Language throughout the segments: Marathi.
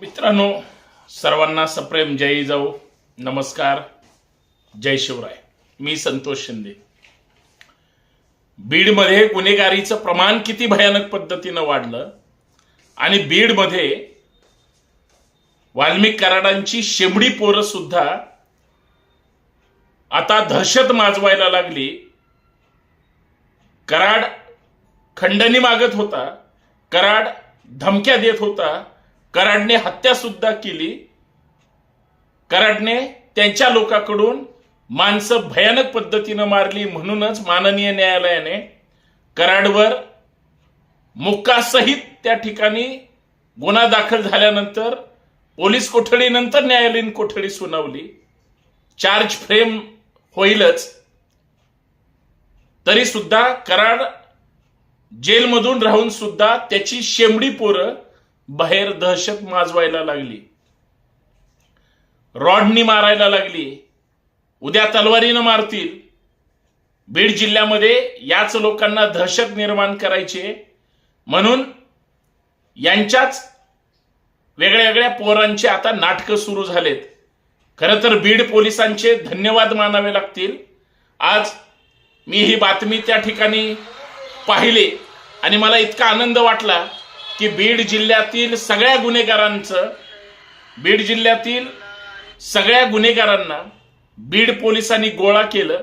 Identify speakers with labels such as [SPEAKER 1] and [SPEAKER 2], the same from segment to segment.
[SPEAKER 1] मित्रांनो सर्वांना सप्रेम जय जाऊ नमस्कार जय शिवराय. मी संतोष शिंदे. बीडमध्ये गुन्हेगारीचं प्रमाण किती भयानक पद्धतीनं वाढलं आणि बीडमध्ये वाल्मिक कराडांची शेंबडी पोरं सुद्धा आता दहशत माजवायला लागली. कराड खंडणी मागत होता कराड धमक्या देत होता कराडने हत्या सुद्धा केली. कराडने त्यांच्या लोकांकडून माणसं भयानक पद्धतीनं मारली म्हणूनच माननीय न्यायालयाने कराडवर मुक्कासहित त्या ठिकाणी गुन्हा दाखल झाल्यानंतर पोलीस कोठडीनंतर न्यायालयीन कोठडी सुनावली. चार्ज फ्रेम होईलच. तरी सुद्धा कराड जेलमधून राहून सुद्धा त्याची शेंबडी पोरं बाहेर दहशत माजवायला लागली. रॉडनी मारायला लागली. उद्या तलवारीनं मारतील. बीड जिल्ह्यामध्ये याच लोकांना दहशत निर्माण करायचे. म्हणून यांच्याच वेगळ्या वेगळ्या पोरांचे आता नाटकं सुरू झालेत. खरं तर बीड पोलिसांचे धन्यवाद मानावे लागतील. आज मी ही बातमी त्या ठिकाणी पाहिले आणि मला इतका आनंद वाटला. की बीड जिल्ह्यातील सगळ्या गुन्हेगारांचं बीड जिल्ह्यातील सगळ्या गुन्हेगारांना बीड पोलिसांनी गोळा केलं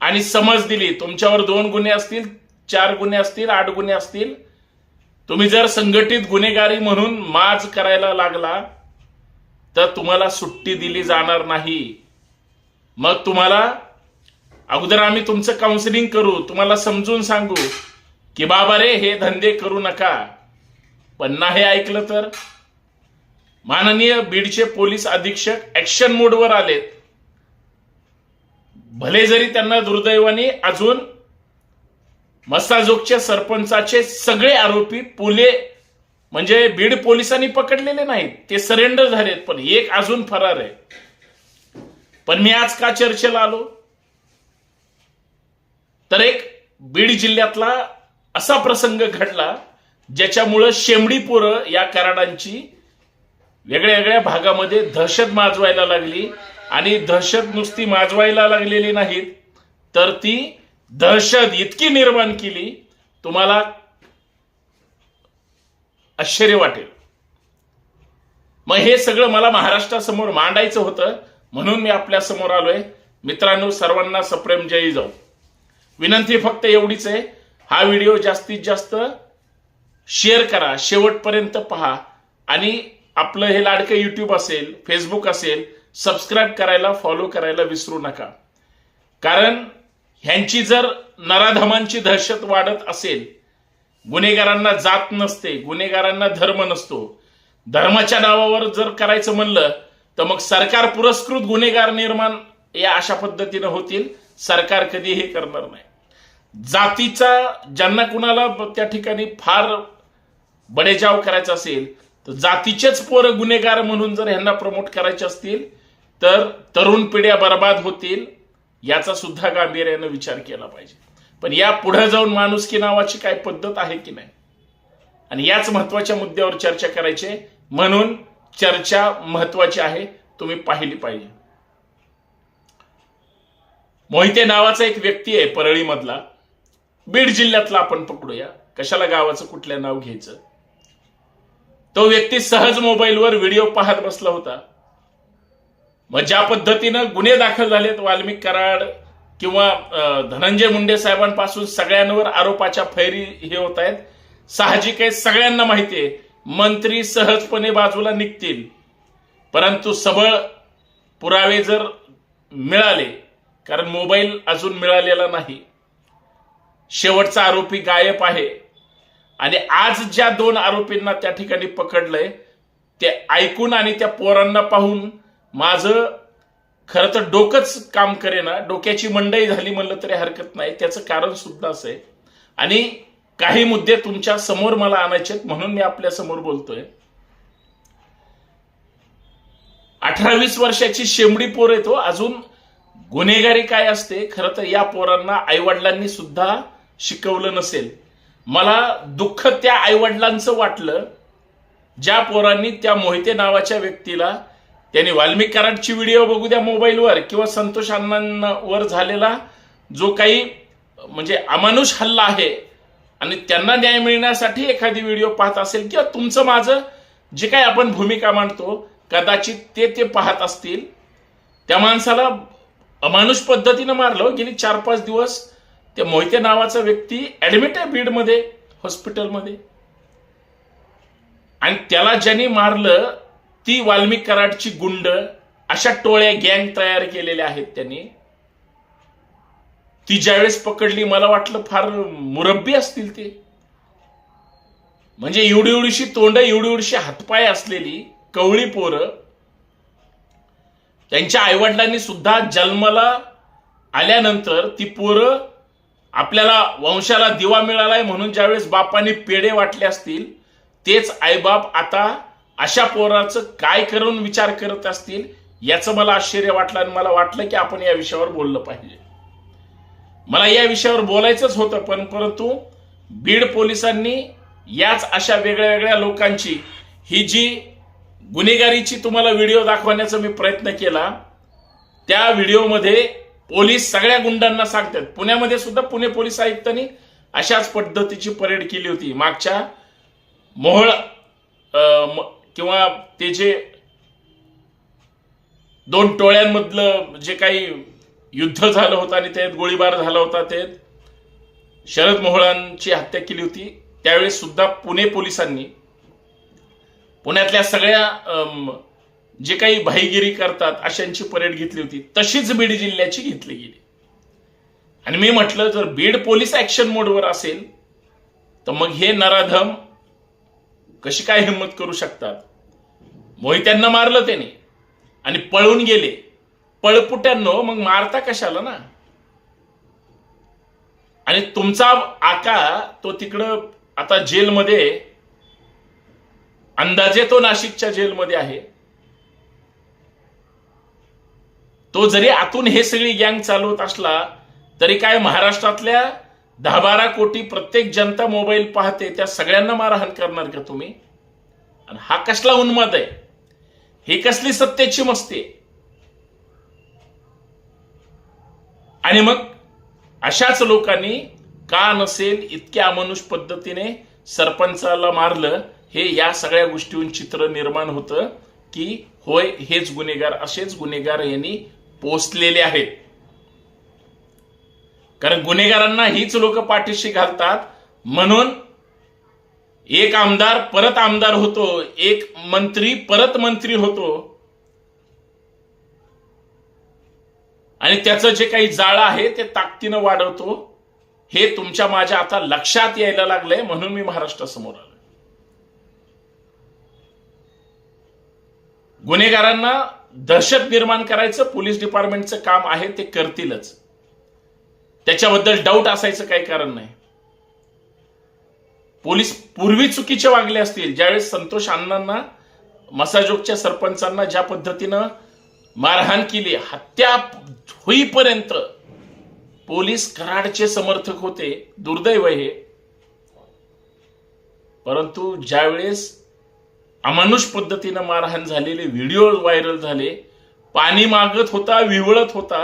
[SPEAKER 1] आणि समज दिली. तुमच्यावर दोन गुन्हे असतील चार गुन्हे असतील आठ गुन्हे असतील. तुम्ही जर संघटित गुन्हेगारी म्हणून माज करायला लागला तर तुम्हाला सुट्टी दिली जाणार नाही. मग तुम्हाला अगोदर आम्ही तुमचं काउन्सिलिंग करू. तुम्हाला समजून सांगू की बाबा रे हे धंदे करू नका. पण नाही ऐकलं तर? माननीय बीडचे पोलीस अधीक्षक ऍक्शन मोडवर आलेत. भले जरी त्यांना दुर्दैवाने अजून मस्ताजोगच्या सरपंचाचे सगळे आरोपी पुले म्हणजे बीड पोलिसांनी पकडलेले नाहीत ते सरेंडर झालेत पण एक अजून फरार आहे. पण मी आज का चर्चेला आलो? तर एक बीड जिल्ह्यातला असा प्रसंग घडला ज्याच्यामुळं शेंबडी पोरं या कराडांची वेगळ्या वेगळ्या भागामध्ये दहशत माजवायला लागली आणि दहशत नुसती माजवायला लागलेली नाहीत तर ती दहशत इतकी निर्माण केली तुम्हाला आश्चर्य वाटेल. मग हे सगळं मला महाराष्ट्रासमोर मांडायचं होतं म्हणून मी आपल्यासमोर आलोय. मित्रांनो सर्वांना सप्रेम जय जाऊ. विनंती फक्त एवढीच आहे हा व्हिडिओ जास्तीत जास्त शेअर करा शेवटपर्यंत पहा. आणि आपलं हे लाडकं यूट्यूब असेल फेसबुक असेल सबस्क्राईब करायला फॉलो करायला विसरू नका. कारण ह्यांची जर नराधमांची दहशत वाढत असेल गुन्हेगारांना जात नसते गुन्हेगारांना धर्म नसतो धर्माच्या नावावर जर करायचं म्हणलं तर मग सरकार पुरस्कृत गुन्हेगार निर्माण या अशा पद्धतीनं होतील. सरकार कधी हे करणार नाही. जातीचा ज्यांना कुणाला त्या ठिकाणी फार बडेजाव करायचा असेल तर जातीचेच पोरं गुन्हेगार म्हणून जर ह्यांना प्रमोट करायचे असतील तर तरुण पिढ्या बर्बाद होतील याचा सुद्धा गांभीर्यानं विचार केला पाहिजे. पण या पुढे जाऊन माणुसकी नावाची काय पद्धत आहे की नाही? आणि याच महत्त्वाच्या मुद्द्यावर चर्चा करायची म्हणून चर्चा महत्वाची आहे तुम्ही पाहिली पाहिजे. मोहिते नावाचा एक व्यक्ती आहे परळीमधला. बीड जिल्ह्यातला आपण पकडूया. कशाला गावाचं कुठल्या नाव घ्यायचं? तो व्यक्ती सहज मोबाईलवर व्हिडिओ पाहत बसला होता. मग ज्या पद्धतीनं गुन्हे दाखल झालेत वाल्मिक कराड किंवा धनंजय मुंडे साहेबांपासून सगळ्यांवर आरोपाच्या फैरी हे होत आहेत. साहजिक आहे सगळ्यांना माहिती आहे मंत्री सहजपणे बाजूला निघतील. परंतु सबळ पुरावे जर मिळाले कारण मोबाईल अजून मिळालेला नाही. शेवटचा आरोपी गायब आहे. आणि आज ज्या दोन आरोपींना त्या ठिकाणी पकडलंय ते ऐकून आणि त्या पोरांना पाहून माझं खरं तर डोकंच काम करेना. डोक्याची मंडई झाली म्हणलं तरी हरकत नाही. त्याचं कारण सुद्धा असं आहे. आणि काही मुद्दे तुमच्यासमोर मला आणायचे आहेत म्हणून मी आपल्यासमोर बोलतोय. अठरा वीस वर्षाची शेंबडी पोर येतो अजून गुन्हेगारी काय असते? खरं तर या पोरांना आईवडिलांनी सुद्धा शिकवलं नसेल. मला दुःख त्या आईवडिलांचं वाटलं ज्या पोरांनी त्या मोहिते नावाच्या व्यक्तीला त्यांनी वाल्मिक कराडची व्हिडिओ बघू द्या मोबाईलवर किंवा संतोष अण्णांवर झालेला जो काही म्हणजे अमानुष हल्ला आहे आणि त्यांना न्याय मिळण्यासाठी एखादी व्हिडिओ पाहत असेल किंवा तुमचं माझं जे काही आपण भूमिका मांडतो कदाचित ते ते पाहत असतील. त्या माणसाला अमानुष पद्धतीनं मारलं गेली चार पाच दिवस ते मोहिते नावाचा व्यक्ती ऍडमिट आहे बीडमध्ये हॉस्पिटलमध्ये. आणि त्याला ज्यांनी मारलं ती वाल्मिक कराडची गुंड अशा टोळ्या गँग तयार केलेल्या आहेत त्यांनी. ती ज्यावेळेस पकडली मला वाटलं फार मुरब्बी असतील ते. म्हणजे एवढी एवढीशी तोंड एवढी एवढीशी हातपाय असलेली कवळी पोरं त्यांच्या आईवडिलांनी सुद्धा जन्माला आल्यानंतर ती पोरं आपल्याला वंशाला दिवा मिळालाय म्हणून ज्यावेळेस बापाने पेढे वाटले असतील तेच आईबाप आता अशा पोराचं काय करून विचार करत असतील याचं मला आश्चर्य वाटलं आणि मला वाटलं की आपण या विषयावर बोललं पाहिजे. मला या विषयावर बोलायचंच होतं पण परंतु बीड पोलिसांनी याच अशा वेगळ्या वेगळ्या लोकांची ही जी गुन्हेगारीची तुम्हाला व्हिडिओ दाखवण्याचा मी प्रयत्न केला त्या व्हिडिओमध्ये पोलीस सगळ्या गुंडांना सांगतात. पुण्यामध्ये सुद्धा पुणे पोलीस आयुक्तांनी अशाच पद्धतीची परेड केली होती. मागच्या मोहळ किंवा ते जे दोन टोळ्यांमधलं जे काही युद्ध झालं होतं आणि त्यात गोळीबार झाला होता ते शरद मोहळांची हत्या केली होती. त्यावेळेस सुद्धा पुणे पोलिसांनी पुण्यातल्या सगळ्या जे काही भाईगिरी करतात अशांची परेड घेतली होती तशीच बीड जिल्ह्याची घेतली गेली. आणि मी म्हटलं जर बीड पोलीस ऍक्शन मोडवर असेल तर मग हे नराधम कशी काय हिंमत करू शकतात? मोहित्यांना मारलं त्याने. आणि पळून गेले. पळपुट्यांनो मग मारता कशाला ना? आणि तुमचा आका तो तिकडं आता जेलमध्ये अंदाजे तो नाशिकच्या जेलमध्ये आहे. तो जरी आतून हे सगळी गँग चालवत असला तरी काय महाराष्ट्रातल्या दहा बारा कोटी प्रत्येक जनता मोबाईल पाहते त्या सगळ्यांना मारहाण करणार का तुम्ही? आणि हा कसला उन्माद आहे? ही कसली सत्तेची मस्ती आणि मग अशाच लोकांनी का नसेल इतक्या अमानुष पद्धतीने सरपंचाला मारलं हे या सगळ्या गोष्टीहून चित्र निर्माण होतं की होय हेच गुन्हेगार असेच गुन्हेगार यांनी पोचलेले आहेत. कारण गुन्हेगारांना हीच लोक पाठीशी घालतात. म्हणून एक आमदार परत आमदार होतो एक मंत्री परत मंत्री होतो. आणि त्याचं जे काही जाळं आहे ते ताकदीनं वाढवतो. हे तुमच्या माझ्या आता लक्षात यायला लागलंय म्हणून मी महाराष्ट्रासमोर आलो गुन्हेगारांना दहशत निर्माण करायचं पोलीस डिपार्टमेंटचं काम आहे ते करतीलच. त्याच्याबद्दल डाऊट असायचं काही कारण नाही. पोलीस पूर्वी चुकीचे वागले असतील ज्यावेळेस संतोष अण्णांना मसाजोगच्या सरपंचांना ज्या पद्धतीनं मारहाण केली हत्या होईपर्यंत पोलीस कराडचे समर्थक होते दुर्दैव हे. परंतु ज्यावेळेस अमानुष पद्धतीनं मारहाण झालेले व्हिडिओ व्हायरल झाले पाणी मागत होता विवळत होता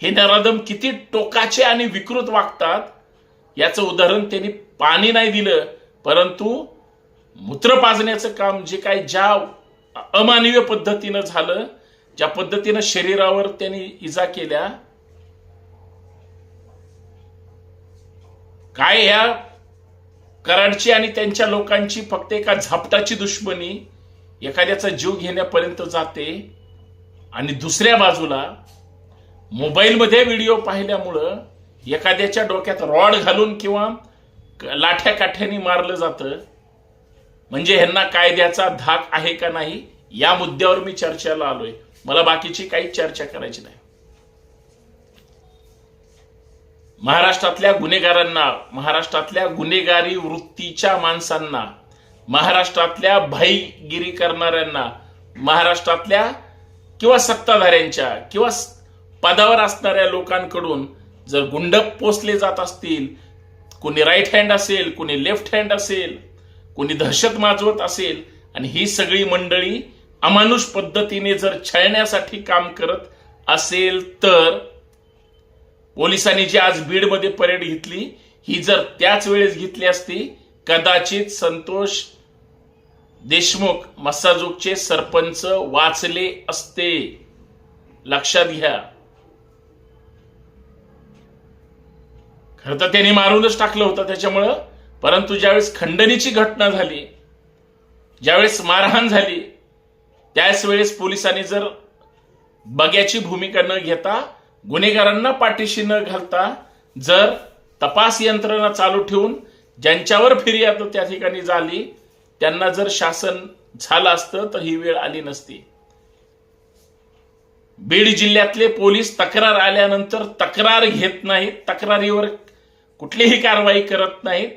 [SPEAKER 1] हे नराधम किती टोकाचे आणि विकृत वागतात याचं उदाहरण त्यांनी पाणी नाही दिलं परंतु मूत्र पाजण्याचं काम जे काय ज्या अमानवीय पद्धतीनं झालं ज्या पद्धतीनं शरीरावर त्यांनी इजा केल्या काय ह्या कराडची आणि त्यांच्या लोकांची फक्त एका झापटाची दुश्मनी एखाद्याचा जीव घेण्यापर्यंत जाते. आणि दुसऱ्या बाजूला मोबाईलमध्ये व्हिडिओ पाहिल्यामुळं एखाद्याच्या डोक्यात रॉड घालून किंवा लाठ्या काठ्याने मारलं जातं. म्हणजे ह्यांना कायद्याचा धाक आहे का नाही या मुद्द्यावर मी चर्चेला आलोय. मला बाकीची काही चर्चा करायची नाही. महाराष्ट्रातल्या गुन्हेगारांना महाराष्ट्रातल्या गुन्हेगारी वृत्तीच्या माणसांना महाराष्ट्रातल्या भाईगिरी करणाऱ्यांना महाराष्ट्रातल्या किंवा सत्ताधाऱ्यांच्या किंवा पदावर असणाऱ्या लोकांकडून जर गुंड पोचले जात असतील कुणी राईट हँड असेल कुणी लेफ्ट हँड असेल कोणी दहशत माजवत असेल आणि ही सगळी मंडळी अमानुष पद्धतीने जर छळण्यासाठी काम करत असेल तर पोलिसांनी जी आज बीडमध्ये परेड घेतली ही जर त्याच वेळेस घेतली असती कदाचित संतोष देशमुख मस्साजोगचे सरपंच वाचले असते. लक्षात घ्या. खरं तर त्यांनी मारूनच टाकलं होतं त्याच्यामुळं परंतु ज्यावेळेस खंडणीची घटना झाली ज्यावेळेस मारहाण झाली त्याच वेळेस पोलिसांनी जर बग्याची भूमिका न घेता गुन्हेगारांना पाठीशी न घालता जर तपास यंत्रणा चालू ठेवून ज्यांच्यावर फिर्याद त्या ठिकाणी झाली त्यांना जर शासन झालं असतं तर ही वेळ आली नसती. बीड जिल्ह्यातले पोलीस तक्रार आल्यानंतर तक्रार घेत नाहीत तक्रारीवर कुठलीही कारवाई करत नाहीत.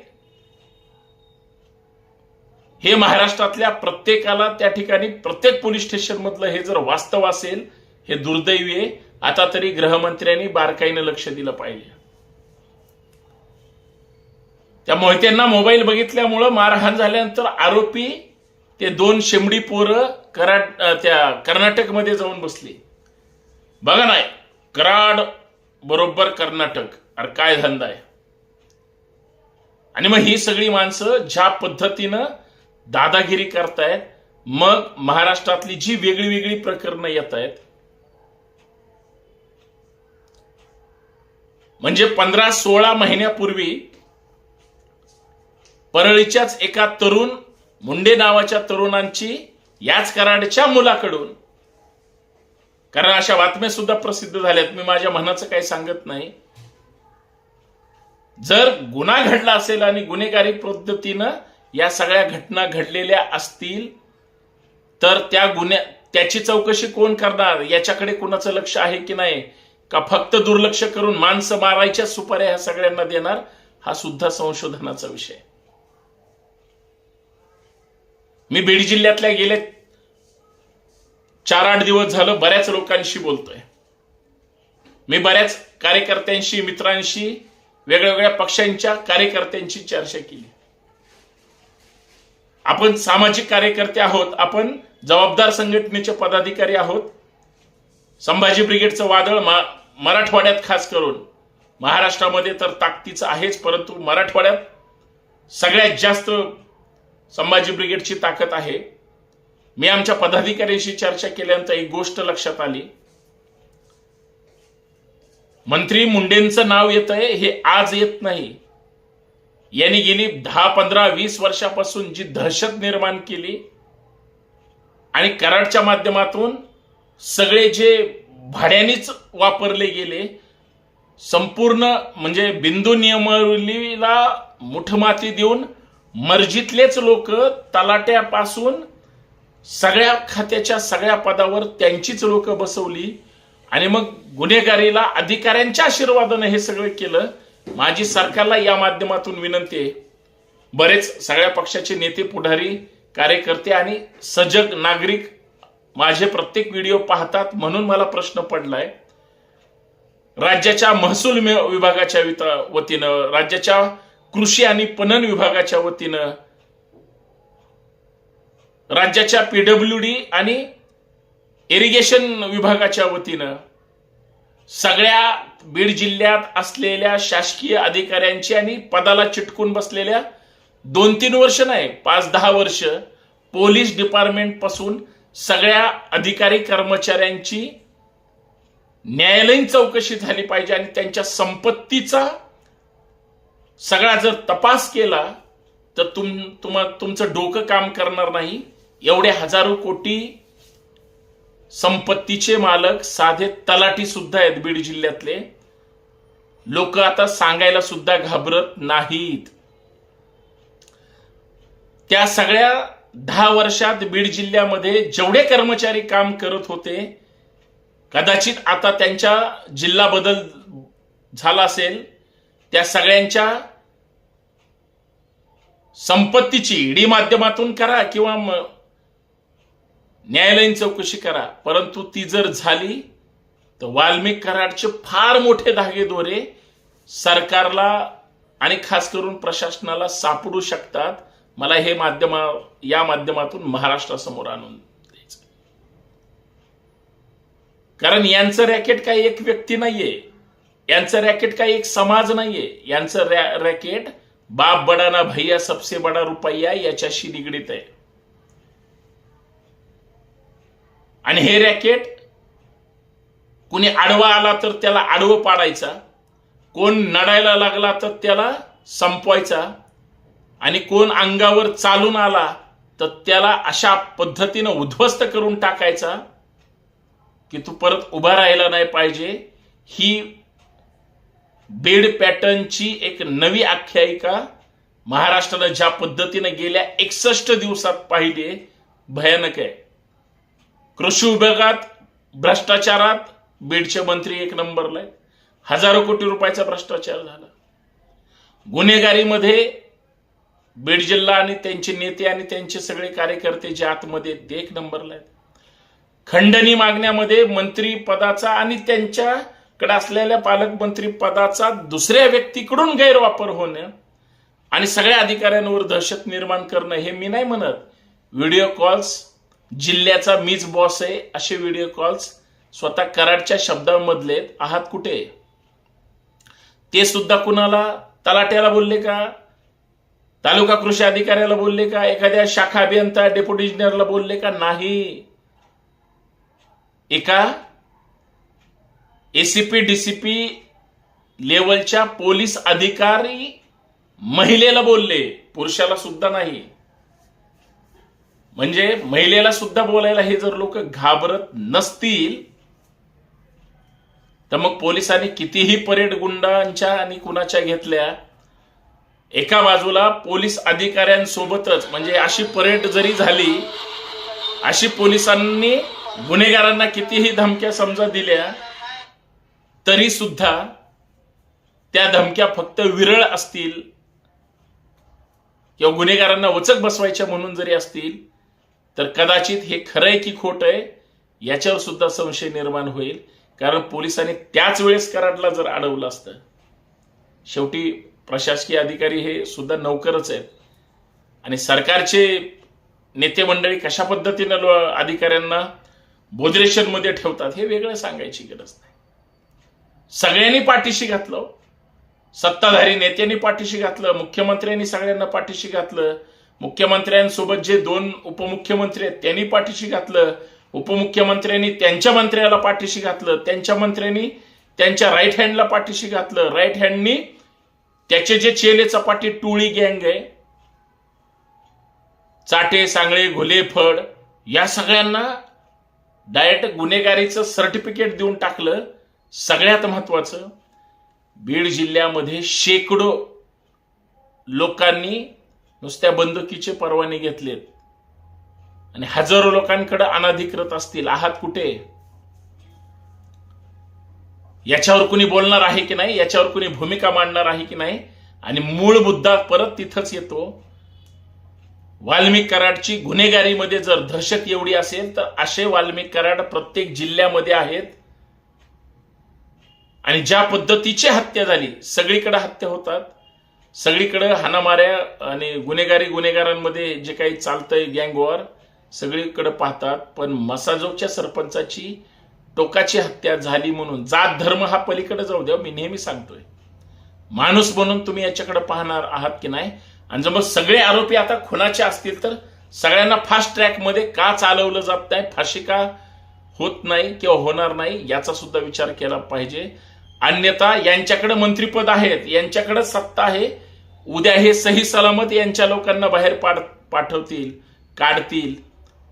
[SPEAKER 1] हे महाराष्ट्रातल्या प्रत्येकाला त्या ठिकाणी प्रत्येक पोलीस स्टेशन मधलं हे जर वास्तव असेल हे दुर्दैवी आहे. आता तरी गृहमंत्र्यांनी बारकाईनं लक्ष दिलं पाहिजे. त्या मोहित्यांना मोबाईल बघितल्यामुळं मारहाण झाल्यानंतर आरोपी ते दोन शेमडी पोरं कराड त्या कर्नाटकमध्ये जाऊन बसली. बघा नाही कराड बरोबर कर्नाटक अरे काय धंदा आहे? आणि मग ही सगळी माणसं ज्या पद्धतीनं दादागिरी करतायत मग महाराष्ट्रातली जी वेगळी वेगळी प्रकरणं येत आहेत म्हणजे पंधरा सोळा महिन्यापूर्वी परळीच्याच एका तरुण मुंडे नावाच्या तरुणांची याच कराडच्या मुलाकडून कारण अशा बातम्या सुद्धा प्रसिद्ध झाल्यात. मी माझ्या मनाचं काही सांगत नाही. जर गुन्हा घडला असेल आणि गुन्हेगारी पद्धतीनं या सगळ्या घटना घडलेल्या असतील तर त्या गुन्ह्या त्याची चौकशी कोण करणार? याच्याकडे कोणाचं लक्ष आहे की नाही? का फक्त दुर्लक्ष करून माणसं मारायच्या सुपाऱ्या ह्या सगळ्यांना देणार? हा सुद्धा संशोधनाचा विषय. मी बीड जिल्ह्यातल्या गेले चार आठ दिवस झालं बऱ्याच लोकांशी बोलतोय. मी बऱ्याच कार्यकर्त्यांशी मित्रांशी वेगवेगळ्या पक्षांच्या कार्यकर्त्यांची चर्चा केली. आपण सामाजिक कार्यकर्ते आहोत आपण जबाबदार संघटनेचे पदाधिकारी आहोत. संभाजी ब्रिगेडचं वादळ मा मराठवाड्यात खास करून महाराष्ट्रामध्ये तर ताकदीचं आहेच परंतु मराठवाड्यात सगळ्यात जास्त संभाजी ब्रिगेडची ताकद आहे. मी आमच्या पदाधिकाऱ्यांशी चर्चा केल्यानंतर एक गोष्ट लक्षात आली. मंत्री मुंडेंचं नाव येत आहे हे आज येत नाही. यांनी गेली दहा पंधरा वीस वर्षापासून जी दहशत निर्माण केली आणि कराडच्या माध्यमातून सगळे जे भाड्यानेच वापरले गेले. संपूर्ण म्हणजे बिंदू नियमावलीला मुठमाती देऊन मर्जीतलेच लोक तलाट्यापासून सगळ्या खात्याच्या सगळ्या पदावर त्यांचीच लोक बसवली. आणि मग गुन्हेगारीला अधिकाऱ्यांच्या आशीर्वादानं हे सगळं केलं. माझी सरकारला या माध्यमातून विनंती आहे. बरेच सगळ्या पक्षाचे नेते पुढारी कार्यकर्ते आणि सजग नागरिक माझे प्रत्येक व्हिडिओ पाहतात म्हणून मला प्रश्न पडलाय. राज्याच्या महसूल विभागाच्या वतीनं राज्याच्या कृषी आणि पणन विभागाच्या वतीनं राज्याच्या पीडब्ल्यू डी आणि इरिगेशन विभागाच्या वतीनं सगळ्या बीड जिल्ह्यात असलेल्या शासकीय अधिकाऱ्यांची आणि पदाला चिटकून बसलेल्या दोन तीन वर्ष नाही पाच दहा वर्ष पोलीस डिपार्टमेंटपासून सगळ्या अधिकारी कर्मचाऱ्यांची न्यायालयीन चौकशी झाली पाहिजे आणि त्यांच्या संपत्तीचा सगळा जर तपास केला तर तुम तुम तुमचं डोकं काम करणार नाही. एवढे हजारो कोटी संपत्तीचे मालक साधे तलाठी सुद्धा आहेत बीड जिल्ह्यातले. लोक आता सांगायला सुद्धा घाबरत नाहीत. त्या सगळ्या दहा वर्षात बीड जिल्ह्यामध्ये जेवढे कर्मचारी काम करत होते कदाचित आता त्यांच्या जिल्हा बदल झाला असेल त्या सगळ्यांच्या संपत्तीची ईडी माध्यमातून करा किंवा न्यायालयीन चौकशी करा. परंतु ती जर झाली तर वाल्मिक कराडचे फार मोठे धागेदोरे सरकारला आणि खास करून प्रशासनाला सापडू शकतात. मला हे माध्यम या माध्यमातून महाराष्ट्रासमोर आणून द्यायचं. कारण यांचं रॅकेट काही एक व्यक्ती नाहीये. यांचं रॅकेट काही एक समाज नाहीये. यांचं रॅ- रॅकेट बाप बडाना भैया सबसे बडा रुपया याच्याशी निगडीत आहे. आणि हे रॅकेट कुणी आडवा आला तर त्याला आडवं पाडायचा. कोण नडायला लागला तर त्याला संपवायचा. आणि कोण अंगावर चालून आला तर त्याला अशा पद्धतीनं उद्ध्वस्त करून टाकायचा की तू परत उभा राहायला नाही पाहिजे. ही बेड पॅटर्नची एक नवी आख्यायिका महाराष्ट्रानं ज्या पद्धतीनं गेल्या एकसष्ट दिवसात पाहिली भयानक आहे. कृषी विभागात भ्रष्टाचारात बीडचे मंत्री एक नंबरला हजारो कोटी रुपयाचा भ्रष्टाचार झाला. गुन्हेगारीमध्ये बीड जिल्हा आणि त्यांचे नेते आणि त्यांचे सगळे कार्यकर्ते जे आतमध्ये देख ते एक नंबरला आहेत. खंडणी मागण्यामध्ये मंत्री पदाचा आणि त्यांच्याकडे असलेल्या पालकमंत्री पदाचा दुसऱ्या व्यक्तीकडून गैरवापर होणं आणि सगळ्या अधिकाऱ्यांवर दहशत निर्माण करणं हे मी नाही म्हणत. व्हिडिओ कॉल्स जिल्ह्याचा मीच बॉस आहे असे व्हिडिओ कॉल्स स्वतः कराडच्या शब्दांमधले आहात कुठे? ते सुद्धा कुणाला तलाट्याला बोलले का? तालुका कृषी अधिकाऱ्याला बोलले का? एखाद्या शाखा अभियंता डेप्युटी इंजिनियरला बोलले का? नाही. एका एसीपी डीसीपी लेवलच्या पोलीस अधिकारी महिलेला बोलले. पुरुषाला सुद्धा नाही. म्हणजे महिलेला सुद्धा बोलायला हे जर लोक घाबरत नसतील तर मग पोलिसांनी कितीही परेड गुंडांच्या आणि कुणाच्या घेतल्या एका बाजूला पोलीस अधिकाऱ्यांसोबतच म्हणजे अशी परेड जरी झाली अशी पोलिसांनी गुन्हेगारांना कितीही धमक्या समजा दिल्या तरी सुद्धा त्या धमक्या फक्त विरळ असतील किंवा गुन्हेगारांना वचक बसवायच्या म्हणून जरी असतील तर कदाचित हे खरं आहे की खोट आहे याच्यावर सुद्धा संशय निर्माण होईल. कारण पोलिसांनी त्याच वेळेस कराडला जर अडवलं असतं शेवटी प्रशासकीय अधिकारी हे सुद्धा नौकरच आहेत. आणि सरकारचे नेते मंडळी कशा पद्धतीनं अधिकाऱ्यांना मध्ये ठेवतात हे वेगळं सांगायची गरज नाही. सगळ्यांनी पाठीशी घातलं हो. सत्ताधारी नेत्यांनी पाठीशी घातलं मुख्यमंत्र्यांनी सगळ्यांना पाठीशी घातलं. मुख्यमंत्र्यांसोबत जे दोन उपमुख्यमंत्री आहेत त्यांनी पाठीशी घातलं. उपमुख्यमंत्र्यांनी त्यांच्या मंत्र्याला पाठीशी घातलं. त्यांच्या मंत्र्यांनी त्यांच्या राईट हँडला पाठीशी घातलं. राईट हँडनी त्याचे जे चेले चपाटी टोळी गँग आहे चाटे सांगळे घोले फड या सगळ्यांना डायरेक्ट गुन्हेगारीचं सर्टिफिकेट देऊन टाकलं सगळ्यात महत्वाचं बीड जिल्ह्यामध्ये शेकडो लोकांनी नुसत्या बंदुकीचे परवाने घेतलेत. आणि हजारो लोकांकडे अनधिकृत असतील. आहात कुठे? याच्यावर कुणी बोलणार आहे की नाही याच्यावर कुणी भूमिका मांडणार आहे की नाही आणि मूळ मुद्दा परत तिथंच येतो. वाल्मिक कराडची गुन्हेगारीमध्ये जर दहशत एवढी असेल तर असे वाल्मिक कराड प्रत्येक जिल्ह्यामध्ये आहेत. आणि ज्या पद्धतीची हत्या झाली सगळीकडे हत्या होतात. सगळीकडे हाणामाऱ्या आणि गुन्हेगारी गुन्हेगारांमध्ये जे काही चालतंय गँगवर सगळीकडे पाहतात. पण मसाजोगच्या सरपंचाची टोकाची हत्या झाली म्हणून जात धर्म हा पलीकडे जाऊ द्या मी नेहमी सांगतोय. माणूस म्हणून तुम्ही याच्याकडे पाहणार आहात की नाही? आणि जर मग सगळे आरोपी आता खुनाचे असतील तर सगळ्यांना फास्ट ट्रॅकमध्ये का चालवलं जात नाही फाशी का होत नाही किंवा होणार नाही याचा सुद्धा विचार केला पाहिजे. अन्यथा यांच्याकडे मंत्रीपद आहेत यांच्याकडे सत्ता आहे. उद्या हे सही सलामत यांच्या लोकांना बाहेर पाड पाठवतील काढतील.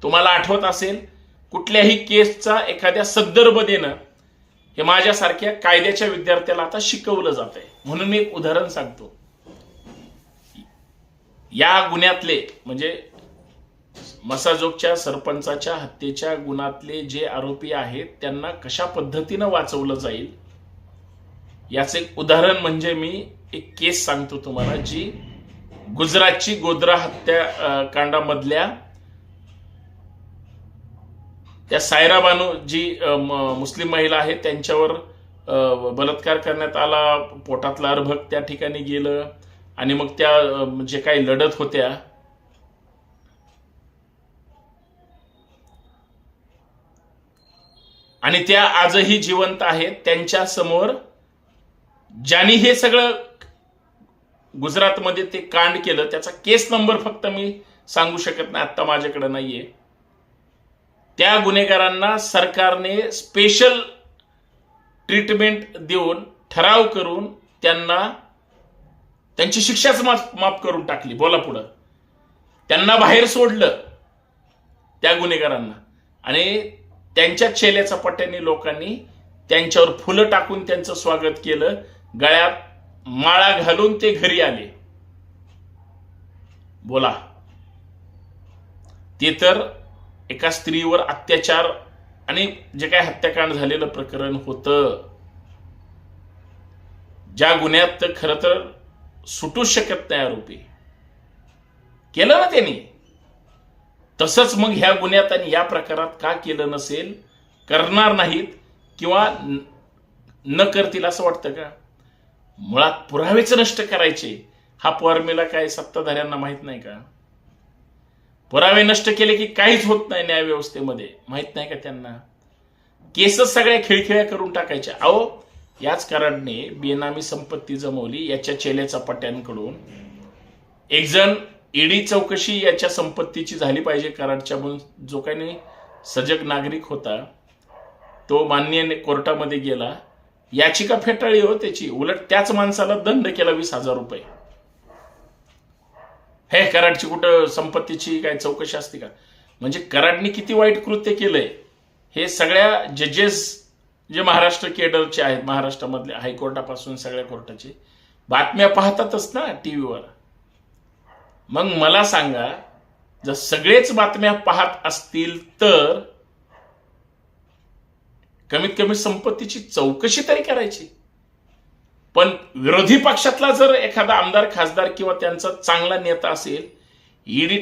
[SPEAKER 1] तुम्हाला आठवत असेल कुठल्याही केसचा एखाद्या संदर्भ देणं हे माझ्यासारख्या कायद्याच्या विद्यार्थ्याला आता शिकवलं जात आहे म्हणून मी एक उदाहरण सांगतो. या गुन्ह्यातले म्हणजे मसाजोगच्या सरपंचाच्या हत्येच्या गुणातले जे आरोपी आहेत त्यांना कशा पद्धतीनं वाचवलं जाईल? याचं एक उदाहरण म्हणजे मी एक केस सांगतो तुम्हाला जी गुजरातची गोद्रा हत्या कांडामधल्या त्या सायरा बानू जी मुस्लिम महिला आहेत त्यांच्यावर बलात्कार करण्यात आला पोटातला अर्भक त्या ठिकाणी गेलं आणि मग त्या जे काही लढत होत्या आणि त्या आजही जिवंत आहेत त्यांच्यासमोर ज्यांनी हे सगळं गुजरातमध्ये ते कांड केलं त्याचा केस नंबर फक्त मी सांगू शकत नाही आत्ता माझ्याकडे नाहीये. त्या गुन्हेगारांना सरकारने स्पेशल ट्रीटमेंट देऊन ठराव करून त्यांना त्यांची शिक्षाच माफ माफ करून टाकली. बोला पुढं. त्यांना बाहेर सोडलं त्या गुन्हेगारांना. आणि त्यांच्या चेल्याचा पट्ट्याने लोकांनी त्यांच्यावर फुलं टाकून त्यांचं स्वागत केलं. गळ्यात माळा घालून ते घरी आले. बोला. ते तर एका स्त्रीवर अत्याचार आणि जे काय हत्याकांड झालेलं प्रकरण होतं ज्या गुन्ह्यात तर खरं तर सुटूच शकत नाही आरोपी. केलं ना त्यांनी. तसंच मग ह्या गुन्ह्यात आणि या प्रकारात का केलं नसेल करणार नाहीत किंवा न- करतील असं वाटतं का? मुळात पुरावेच नष्ट करायचे. हा फॉर्म्युला काय सत्ताधाऱ्यांना माहीत नाही का? पुरावे नष्ट केले की काहीच होत नाही न्यायव्यवस्थेमध्ये माहीत नाही का त्यांना? केसच सगळ्या खिळखिळ्या करून टाकायच्या. अहो याच कराडने बेनामी संपत्ती जमवली याच्या चेल्याचा पट्ट्यांकडून एक जण ईडी चौकशी याच्या संपत्तीची झाली पाहिजे कराडच्या म्हणून जो काही सजग नागरिक होता तो मान्य कोर्टामध्ये गेला. याचिका फेटाळली हो त्याची. उलट त्याच माणसाला दंड केला वीस हजार रुपये. हे कराडची कुठं संपत्तीची काय चौकशी असते का? म्हणजे कराडने किती वाईट कृत्य केलंय हे सगळ्या जजेस जे महाराष्ट्र केडरचे आहेत महाराष्ट्रामधले हायकोर्टापासून सगळ्या कोर्टाचे बातम्या पाहतातच ना टीव्हीवर मग मला सांगा जर सगळेच बातम्या पाहत असतील तर कमीत कमी संपत्तीची चौकशी तरी करायची. पण विरोधी पक्षातला जर एखादा आमदार खासदार किंवा त्यांचा चांगला नेता असेल ईडी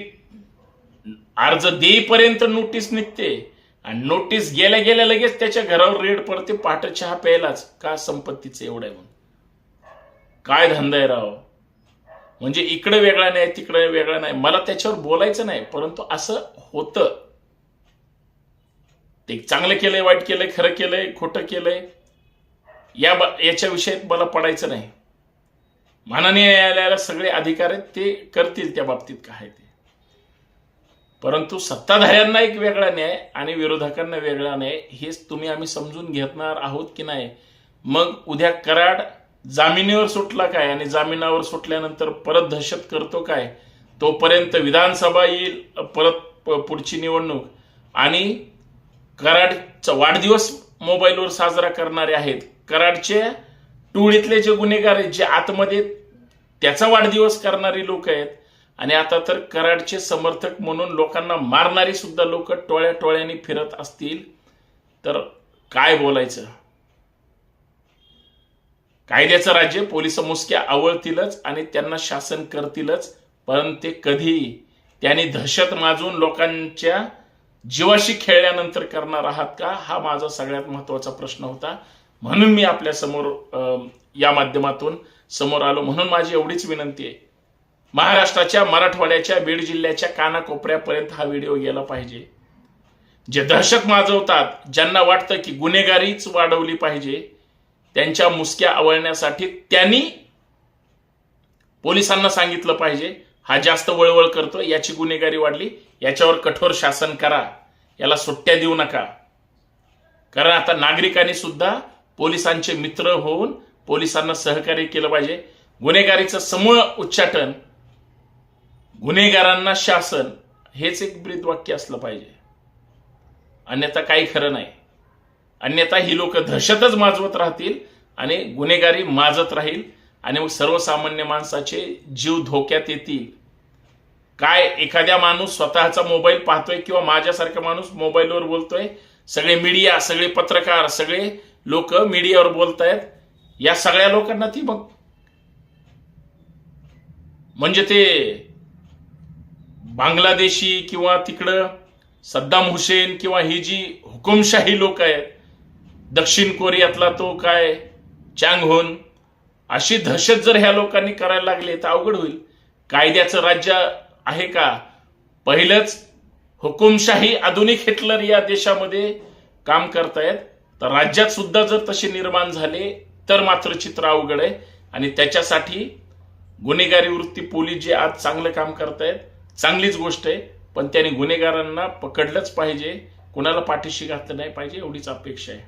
[SPEAKER 1] अर्ज देईपर्यंत नोटीस निघते. आणि नोटीस गेल्या गेल्या लगेच त्याच्या घरावर रेड पडते पाट चहा प्यायलाच. का संपत्तीचं एवढं आहे म्हणून? काय धंदा आहे राव? म्हणजे इकडे वेगळा नाही तिकडे वेगळा नाही मला त्याच्यावर बोलायचं नाही परंतु असं होतं. ते चांगलं केलंय वाईट केलंय खरं केलंय खोटं केलंय. या ब- याच्या विषयात मला पडायचं नाही. माननीय न्यायालयाला सगळे अधिकार आहेत ते करतील त्या बाबतीत काय ते. परंतु सत्ताधाऱ्यांना एक वेगळा न्याय आणि विरोधकांना वेगळा न्याय हेच तुम्ही आम्ही समजून घेणार आहोत की नाही? मग उद्या कराड जामिनीवर सुटला काय आणि जामिनावर सुटल्यानंतर परत दहशत करतो काय? तोपर्यंत विधानसभा येईल परत पुढची निवडणूक. आणि कराडचा वाढदिवस मोबाईलवर साजरा करणारे आहेत. कराडचे टोळीतले जे गुन्हेगार आहेत जे आतमध्ये त्याचा वाढदिवस करणारी लोक आहेत. आणि आता तर कराडचे समर्थक म्हणून लोकांना मारणारी सुद्धा लोक टोळ्या टोळ्यांनी फिरत असतील. तर काय बोलायचं? कायद्याचं राज्य पोलीस मुसक्या आवळतीलच आणि त्यांना शासन करतीलच पण ते कधी? त्यांनी दहशत माजून लोकांच्या जीवाशी खेळल्यानंतर करणार आहात का? हा माझा सगळ्यात महत्त्वाचा प्रश्न होता. म्हणून मी आपल्यासमोर अं, या माध्यमातून समोर आलो. म्हणून माझी एवढीच विनंती आहे. महाराष्ट्राच्या मराठवाड्याच्या बीड जिल्ह्याच्या कानाकोपऱ्यापर्यंत हा व्हिडिओ गेला पाहिजे. जे दहशत माजवतात ज्यांना वाटतं की गुन्हेगारीच वाढवली पाहिजे त्यांच्या मुसक्या आवळण्यासाठी त्यांनी पोलिसांना सांगितलं पाहिजे हा जास्त वळवळ करतो याची गुन्हेगारी वाढली याच्यावर कठोर शासन करा याला सुट्ट्या देऊ नका. कारण आता नागरिकांनी सुद्धा पोलिसांचे मित्र होऊन पोलिसांना सहकार्य केलं पाहिजे. गुन्हेगारीचं समूळ उच्चाटन गुन्हेगारांना शासन हेच एक ब्रीदवाक्य असलं पाहिजे. अन्यथा काही खरं नाही. अन्यथा ही लोक दहशतच माजवत राहतील आणि गुन्हेगारी माजत राहील आणि मग सर्वसामान्य माणसाचे जीव धोक्यात येतील. काय एखाद्या माणूस स्वतःचा मोबाईल पाहतोय किंवा माझ्यासारखा माणूस मोबाईलवर बोलतोय? सगळे मीडिया सगळे पत्रकार सगळे लोक मीडियावर बोलतायत. या सगळ्या लोकांना ती मग. म्हणजे ते बांगलादेशी किंवा तिकडं सद्दाम हुसेन किंवा ही जी हुकुमशाही लोक आहेत दक्षिण कोरियातला तो काय चांग होन अशी दहशत जर ह्या लोकांनी करायला लागले तर अवघड होईल. कायद्याचं राज्य आहे का? पहिलंच हुकुमशाही आधुनिक हिटलर या देशामध्ये काम करतायत. तर राज्यात सुद्धा जर तसे निर्माण झाले तर मात्र चित्र अवघड आहे. आणि त्याच्यासाठी गुन्हेगारी वृत्ती पोलीस जे आज चांगलं काम करतायत चांगलीच गोष्ट आहे पण त्याने गुन्हेगारांना पकडलंच पाहिजे. कुणाला पाठीशी घातलं नाही पाहिजे एवढीच अपेक्षा आहे.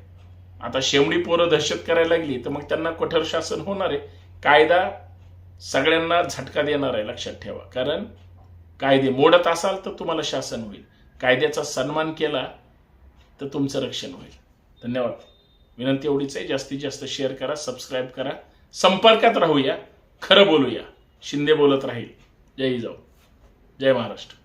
[SPEAKER 1] आता शेवडी पोरं दहशत करायला लागली तर मग त्यांना कठोर शासन होणार आहे. कायदा सगळ्यांना झटका देणार आहे लक्षात ठेवा. कारण कायदे मोडत असाल तर तुम्हाला शासन होईल. कायद्याचा सन्मान केला तर तुमचं रक्षण होईल. धन्यवाद. विनंती एवढीच आहे. जास्तीत जास्त शेअर करा सबस्क्राईब करा. संपर्कात राहूया. खरं बोलूया. शिंदे बोलत राहील. जय जाऊ जय महाराष्ट्र.